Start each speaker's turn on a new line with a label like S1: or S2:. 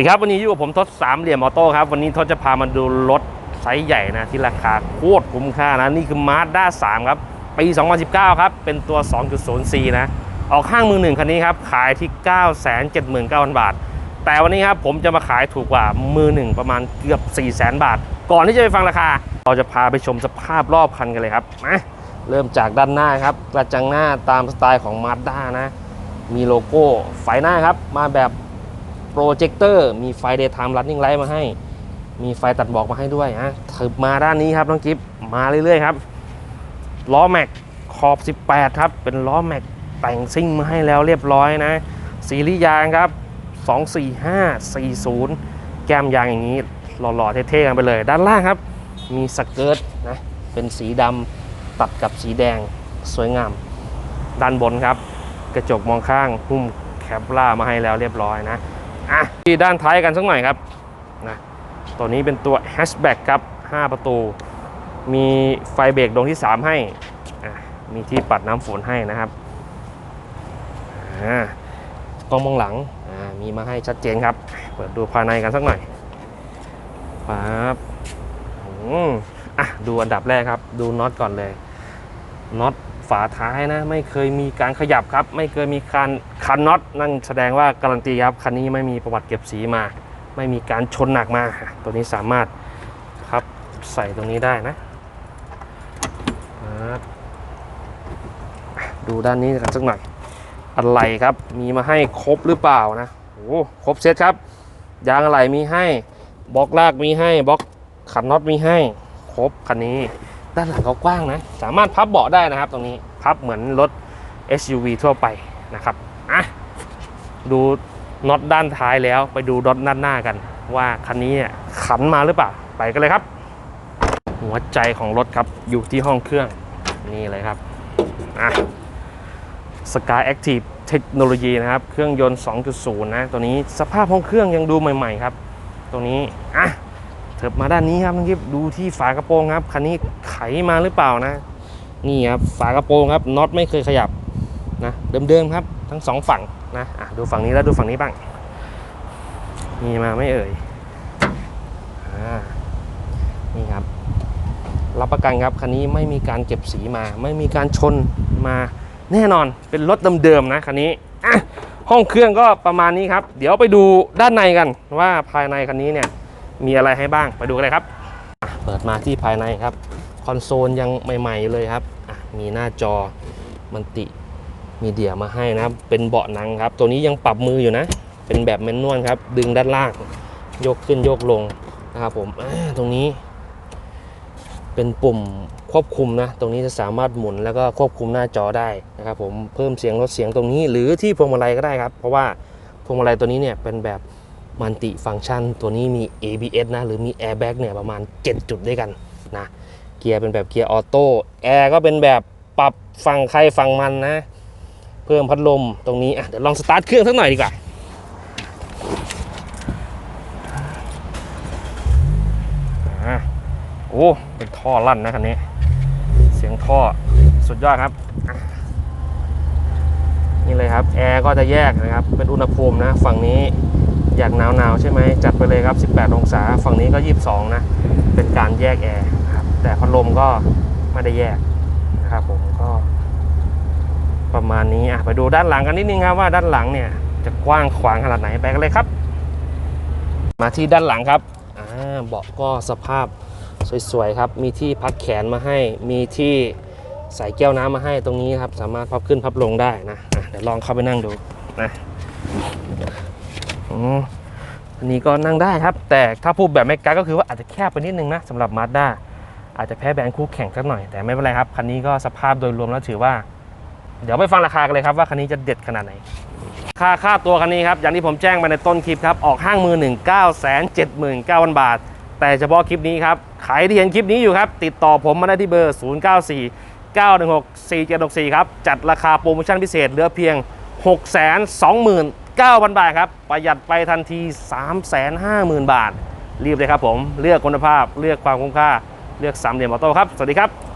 S1: สวัสดีครับวันนี้อยู่กับผมทศสามเหลี่ยมออโต้ครับ วันนี้ทศจะพามาดูรถไซส์ใหญ่นะที่ราคาโคตรคุ้มค่านะ นี่คือ Mazda 3 ครับ ปี 2019 ครับ เป็นตัว 2.0C นะ ออกห้างมือหนึ่งคันนี้ครับ ขายที่ 979,000 บาท แต่วันนี้ครับผมจะมาขายถูกกว่ามือหนึ่งประมาณเกือบ 400,000 บาท ก่อนที่จะไปฟังราคา เราจะพาไปชมสภาพรอบคันกันเลยครับมาเริ่มจากด้านหน้าครับกระจังหน้าตามสไตล์ของ Mazda นะ มีโลโก้ไฟหน้าครับมาแบบ โปรเจคเตอร์มีไฟ Daytime Running Light มาให้ มีไฟตัดบอกมาให้ด้วยฮะถึบมาด้านนี้ครับน้องกิฟมาเรื่อยๆครับล้อแม็กขอบ 18 ครับ เป็นล้อแม็กแต่งซิ่งมาให้แล้วเรียบร้อยนะซีรีส์ยางครับ 24540 แก้มยางอย่างนี้หล่อๆเท่ๆกันไปเลย ด้านล่างครับ มีสเกิร์ตนะเป็นสีดำตัดกับสีแดงสวยงาม ด้านบนครับ กระจกมองข้างหุ้มแคปล่ามาให้แล้วเรียบร้อยนะ อะที่ด้านท้ายกันสักหน่อยครับนะตัวนี้เป็นตัวแฮชแบ็กครับ 5 ประตู มีไฟเบรกดวงที่ 3 ให้อะมีที่ปัดน้ำฝนให้นะครับกล้องมองหลังมีมาให้ชัดเจนครับ เปิดดูภายในกันสักหน่อยครับอืมอะดูอันดับแรกครับ ดูน็อตก่อนเลยน็อต ฝาท้ายนะ ไม่เคยมีการขยับครับ ไม่เคยมีการคันน็อตนั่นแสดงว่าการันตีครับคันนี้ไม่มีประวัติเก็บสีมา ไม่มีการชนหนักมา ตัวนี้สามารถครับใส่ตรงนี้ได้นะดูด้านนี้กันสักหน่อยอะไรครับมีมาให้ครบหรือเปล่านะโอ้ครบเซตครับยางอะไรมีให้บล็อกลากมีให้บล็อกขันน็อตมีให้ ครบคันนี้ ด้านหลังเขากว้างนะ สามารถพับเบาะได้นะครับตรงนี้ พับเหมือนรถ SUV ทั่วไปนะครับ อะ ดูน็อตด้านท้ายแล้วไปดูน็อตด้านหน้ากัน ว่าคันนี้เนี่ยขันมาหรือเปล่า ไปกันเลยครับ หัวใจของรถครับอยู่ที่ห้องเครื่องนี่เลยครับ อะ Sky Active Technology นะครับ เครื่องยนต์ 2.0 นะ ตัวนี้สภาพห้องเครื่องยังดูใหม่ ๆ ครับ ตัวนี้ อะ เถิบมาด้านนี้ครับน้องกิฟดูที่ฝากระโปรงครับคันนี้ไขมาหรือเปล่านะ นี่ครับฝากระโปรงครับน็อตไม่เคยขยับนะเดิมๆครับ ทั้งสองฝั่งนะะดูฝั่งนี้แล้วดูฝั่งนี้บ้าง มีมาไม่เอ่ยอนี่ครับ รับประกันครับคันนี้ไม่มีการเก็บสีมา ไม่มีการชนมาแน่นอนเป็นรถเดิมๆนะคันนี้ห้องเครื่องก็ประมาณนี้ครับ เดี๋ยวไปดูด้านในกันว่าภายในคันนี้เนี่ย มีอะไรให้บ้างไปดูกันเลยครับ เปิดมาที่ภายในครับ คอนโซลยังใหม่ ๆ เลยครับ มีหน้าจอมันติมีเดียมาให้นะครับ เป็นเบาะหนังครับ ตัวนี้ยังปรับมืออยู่นะ เป็นแบบแมนนวลครับ ดึงด้านล่างยกขึ้นยกลงนะครับผมตรงนี้ เป็นปุ่มควบคุมนะ ตรงนี้จะสามารถหมุนแล้วก็ควบคุมหน้าจอได้นะครับผมเพิ่มเสียงลดเสียงตรงนี้ หรือที่พวงมาลัยก็ได้ครับ เพราะว่าพวงมาลัยตัวนี้เนี่ยเป็นแบบ มัลติฟังก์ชันตัวนี้มี ABS นะ หรือมี Airbag เนี่ยประมาณ 7 จุดด้วยกันนะเกียร์เป็นแบบเกียร์ออโต้แอร์ก็เป็นแบบปรับฝั่งใครฝั่งมันนะ เพิ่มพัดลมตรงนี้อะเดี๋ยวลองสตาร์ทเครื่องสักหน่อยดีกว่าอะโอ้เป็นท่อลั่นนะคันนี้ เสียงท่อสุดยอดครับ นี่เลยครับ แอร์ก็จะแยกนะครับ เป็นอุณหภูมินะ ฝั่งนี้ อยากหนาวๆใช่ไหมจัดไปเลยครับ 18 องศา ฝั่งนี้ก็ 22 นะ เป็นการแยกแอร์ครับ แต่พัดลมก็ไม่ได้แยกนะครับผมก็ประมาณนี้อะไปดูด้านหลังกันนิดนึงครับว่าด้านหลังเนี่ยจะกว้างขวางขนาดไหนไปกันเลยครับ มาที่ด้านหลังครับอ่าเบาะก็สภาพสวยๆครับ มีที่พักแขนมาให้ มีที่ใส่แก้วน้ำมาให้ตรงนี้ครับ สามารถพับขึ้นพับลงได้นะะเดี๋ยวลองเข้าไปนั่งดูนะ อันนี้ก็นั่งได้ครับ แต่ถ้าพูดแบบไม่กักก็คือว่าอาจจะแคบไปนิดนึงนะสำหรับมาสด้าอาจจะแพ้แบรนด์คู่แข่งสักหน่อยแต่ไม่เป็นไรครับคันนี้ก็สภาพโดยรวมแล้วถือว่า เดี๋ยวไปฟังราคากันเลยครับว่าคันนี้จะเด็ดขนาดไหน ค่าค่าตัวคันนี้ครับอย่างที่ผมแจ้งไปในต้นคลิปครับออกห้างมือหนึ่ง9 7 9 0 0 0 บาท แต่เฉพาะคลิปนี้ครับใครที่เห็นคลิปนี้อยู่ครับติดต่อผมมาได้ที่เบอร์ 0 9 4 9 1 6 4 7 6 4 ครับ จัดราคาโปรโมชั่นพิเศษเหลือเพียง 6 2 9 0 0 0 บาทครับ ประหยัดไปทันที 3 5 0 0 0 0 บาท รีบเลยครับผม เลือกคุณภาพ เลือกความคุ้มค่า เลือกสามเหลี่ยมออโต้ครับ สวัสดีครับ